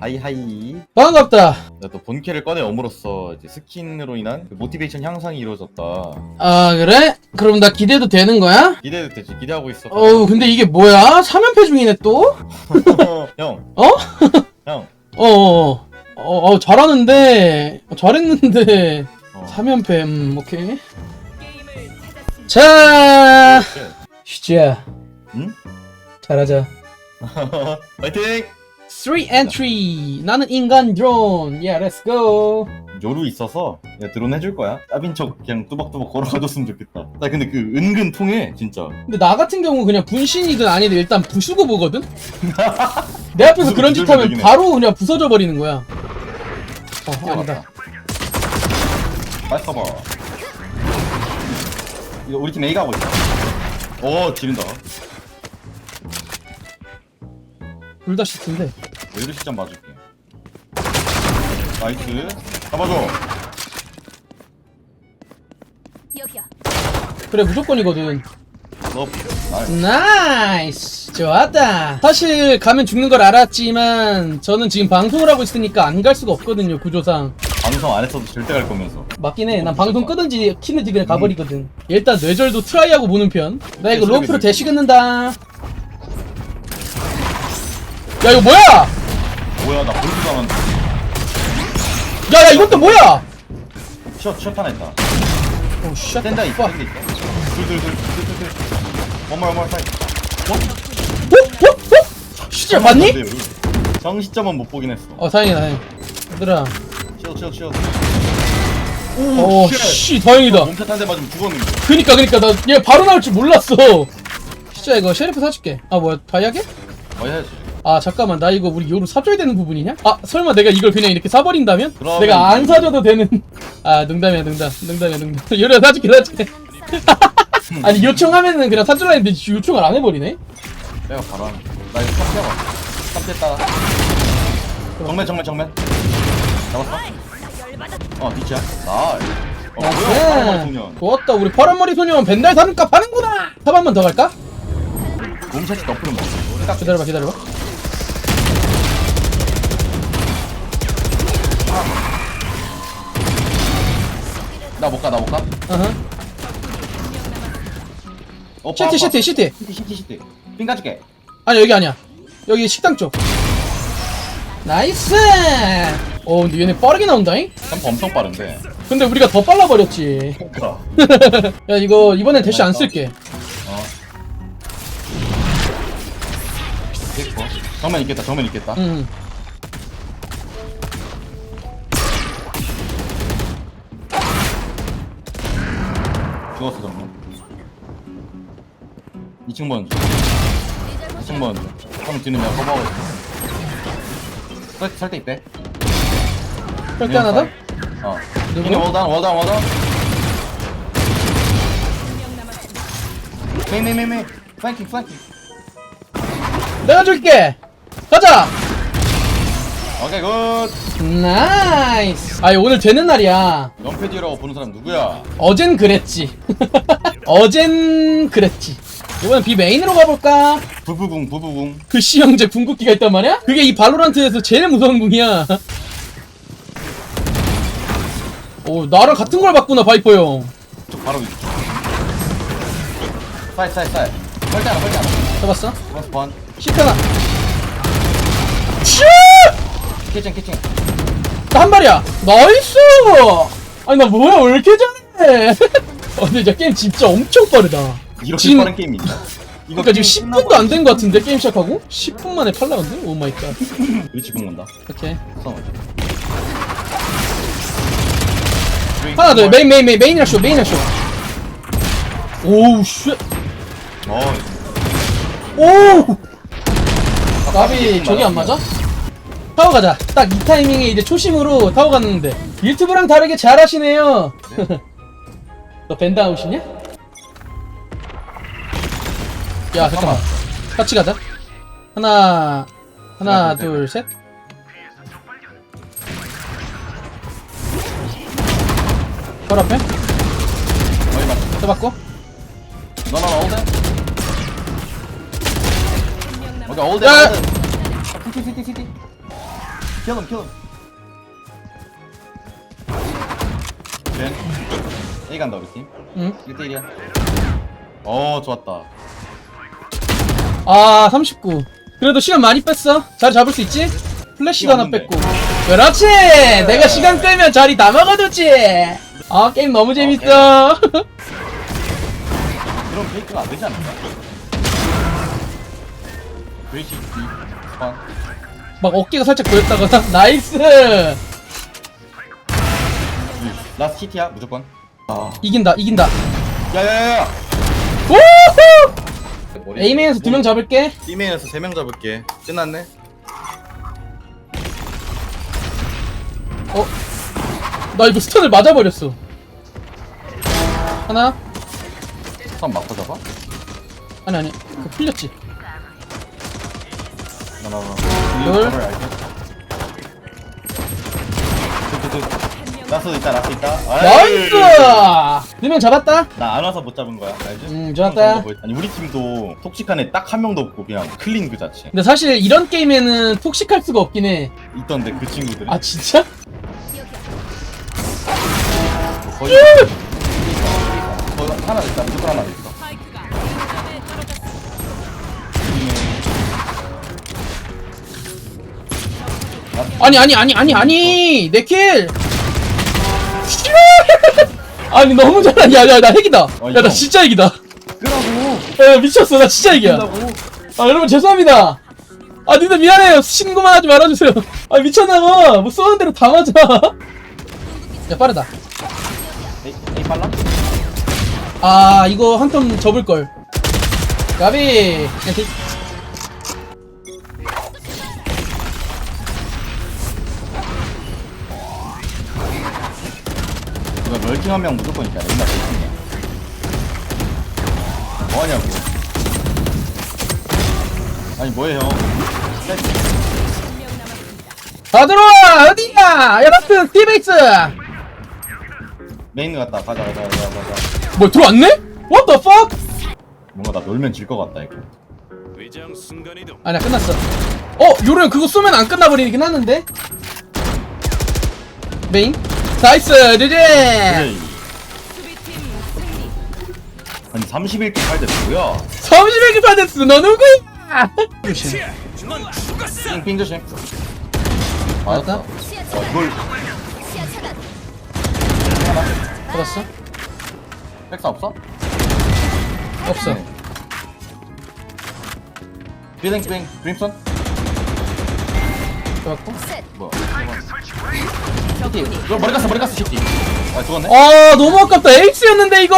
하이하이. 반갑다. 내가 또 본캐를 꺼내 엄으로써 이제 스킨으로 인한 그 모티베이션 향상이 이루어졌다. 아 그래? 그럼 나 기대도 되는 거야? 기대도 되지. 기대하고 있어. 어우 근데 이게 뭐야? 3연패 중이네 또? 형. 어? 형. 어어 어, 어, 잘하는데 어, 잘했는데 어. 3연패 음 오케이 자 쉬자 응? 잘하자 파이팅! 3 entry 나는 인간 드론 yeah let's go 요루 있어서 내가 드론 해줄 거야. 따빈 척 그냥 뚜벅뚜벅 걸어가줬으면 좋겠다. 나 근데 그 은근 통해 진짜. 근데 나 같은 경우 그냥 분신이든 아니든 일단 부수고 보거든? 내 앞에서 그런 짓 하면 되긴 해. 바로 그냥 부서져 버리는 거야 어 아니다 나이스 커버. 이거 우리 팀 A 가고 있어. 오 지른다. 둘다 시트인데 요루 시점 봐줄게. 나이스. 잡아줘. 여기야. 그래 무조건이거든 너 나이스. 나이스 좋았다 사실 가면 죽는 걸 알았지만 저는 지금 방송을 하고 있으니까 안 갈 수가 없거든요 구조상 방송 안 했어도 절대 갈 거면서. 맞긴 해난 방송 끄든지 키는지 그냥 가버리거든 일단 뇌절도 트라이하고 보는 편나 이거 로프로. 대시 긋는다 야 이거 뭐야 뭐야 나 볼도 안 야야 이것도 뭐야 샷, 샷 하나 있다. 오 쉣. 샌다 있다. 와. 샌다 있다. 둘둘둘둘둘둘. 원말 원말 파이. 어? 어? 어? 진짜 맞니? 정시점은 못 보긴 했어. 어 다행이다 다행 얘들아 치어 치어 치어. 오씨 다행이다 몸샷 한대 맞으면 죽었는데. 그니까 그니까 나 얘 바로 나올 줄 몰랐어 진짜 이거 셰리프 사줄게 아 뭐야 다이아게? 뭐 해야지. 아 잠깐만 나 이거 우리 요로 사줘야 되는 부분이냐? 아 설마 내가 이걸 그냥 이렇게 사버린다면? 그러면 내가 안 사줘도 되는 아 농담이야 농담 농담이야 농담 요리야 사줄게 사줄게 아니 요청하면은 그냥 사줄라 했는데 요청을 안 해버리네 내가 바로 하는. 나 이거 탑 해봐. 탑 됐다. 정면 정면 정면. 잡았어? 어 뒤치야. 나이스. 어 뭐야? 파란머리 소년. 좋았다 우리 파란머리 소년 벤달 사는값 하는구나 탑 한 번 더 갈까? 몸샷이 너프를 먹어. 기다려봐 기다려봐 나 못 가, 나 못 가. 어허 어, 시티 시티 시티 시티 시티 시티. 삥 가줄게. 아니 여기 아니야 여기 식당 쪽 나이스 어 근데 얘네 빠르게 나온다잉? 점프 엄청 빠른데. 근데 우리가 더 빨라버렸지 그라. 야 이거 이번엔 대시 안 쓸게 어. 됐고. 정면 있겠다. 정면 있겠다. 응 죽었어 정면. 2층 먼저. 2층 먼저. 형 뒤는 내가 커버하고 있어. 설, 설때 있대. 그렇게 하나 더? 어. 누구? 워단 워단 워단. 메이메이메이. 플랭킹 플랭킹. 내가 줄게 가자 오케이 굿. 나이스 아 오늘 되는 날이야 연패디라고 보는 사람 누구야? 어젠 그랬지 어젠 그랬지 이번엔 B 메인으로 가볼까? 부부궁 부부궁. 글씨 형제 궁극기가 있단 말이야? 그게 이 발로란트에서 제일 무서운 궁이야 오 나랑 같은 걸 봤구나 바이퍼 형 저 바로 위쪽. 사이 사이 사이. 설대 하나 설대 하나. 잡았어? 번. 시트나 슈! 키친 키친. 나한 발이야 나이스 아니 나 뭐야 왜 이렇게 잘해 어, 근데 진짜 게임 진짜 엄청 빠르다 이렇게 지금- 빠른 게임이 있나? 이거 그러니까 지금 10분도 안 된 것 같은데 게임 시작하고? 10분 만에 팔라운드? 오 마이 갓 위치 공간다. 오케이 성. 하나 더 메인 메인 메인 메인 쇼 메인 쇼 오우 쉣 어. 오 나비 저기 안 맞아? 타워 가자 딱 이 타이밍에 이제 초심으로 타워 갔는데 유튜브랑 다르게 잘하시네요 너 밴드 아웃이냐? 야 잠깐만 같이 가자 하나 하나 둘 셋 바로 앞에 어디 맞? 잡았고 너너 올드. 오케이 올드 야! 올드. 시티 시티 시티. 킬럼 킬럼 벤 A 간다 우리 팀 응. 1대1이야 어 좋았다 아, 39. 그래도 시간 많이 뺐어. 자리 잡을 수 있지? 플래시가 하나 없는데. 뺐고. 그렇지! 내가 시간 끌면 자리 다 먹어두지! 아, 게임 너무 재밌어. 그럼 페이크가 안 되지 않을까? 브레이크 B 번 막 어깨가 살짝 보였다거나. 나이스! 라스트 히트야 무조건 아 이긴다, 이긴다. 야야야야 우후! A맨에서 두 명 잡을게. B맨에서 3명 잡을게 끝났네 어? 나 이거 스턴을 맞아버렸어. 하나? 선 막고 잡아? 아니, 아니. 그 풀렸지. 나나나 둘. 라스도 있다 라스 있다 나이스! 두명 잡았다? 나안 와서 못 잡은 거야 알지? 음, 좋았다. 아니 우리 팀도 톡식한 애 딱 한 명도 없고 그냥 클린 그 자체 근데 사실 이런 게임에는 톡식할 수가 없긴 해. 있던데 그 친구들이 아, 진짜? 거의 거의 하나 있다 무조건 하나 있어 아니 아니 아니 아니 아니 내 킬. 아니 너무 잘하. 야야 나 핵이다. 야나 이거. 진짜 핵이다. 끄라고 야 미쳤어 나 진짜 핵이야. 아 여러분 죄송합니다. 아 니들 미안해요. 신고만 하지 말아주세요. 아 미쳤나봐. 뭐 쏘는 대로 다 맞아. 야 빠르다. 에이, 에이 빨라? 아 이거 한 턴 접을 걸. 가비. 럴킹 한명 무조건 있다. 옛날 럴킹이야 뭐하냐고. 아니 형다 들어와! 어디야? 여러분 티베이스. 메인 갔다. 가자 가자 가자 가자. 뭐 들어왔네? What the fuck? 뭔가 나 놀면 질 것 같다 이거. 위장 순간 이동. 아니야 끝났어. 어 요런 그거 쏘면 안 끝나버리긴 하는데? 메인 나이스 에이. 아니 31킬 8대 뭐야 31개 받았어 너 누구야 삥, 삥 조심. 맞았다? 어 이걸 잡았어? 백사 없어? 없어. 비랭 삥 드림son? 잡았고. 뭐야 이거 머리 갔어 머리 갔어 시티 아 죽었네? 아 너무 아깝다 에이스였는데 이거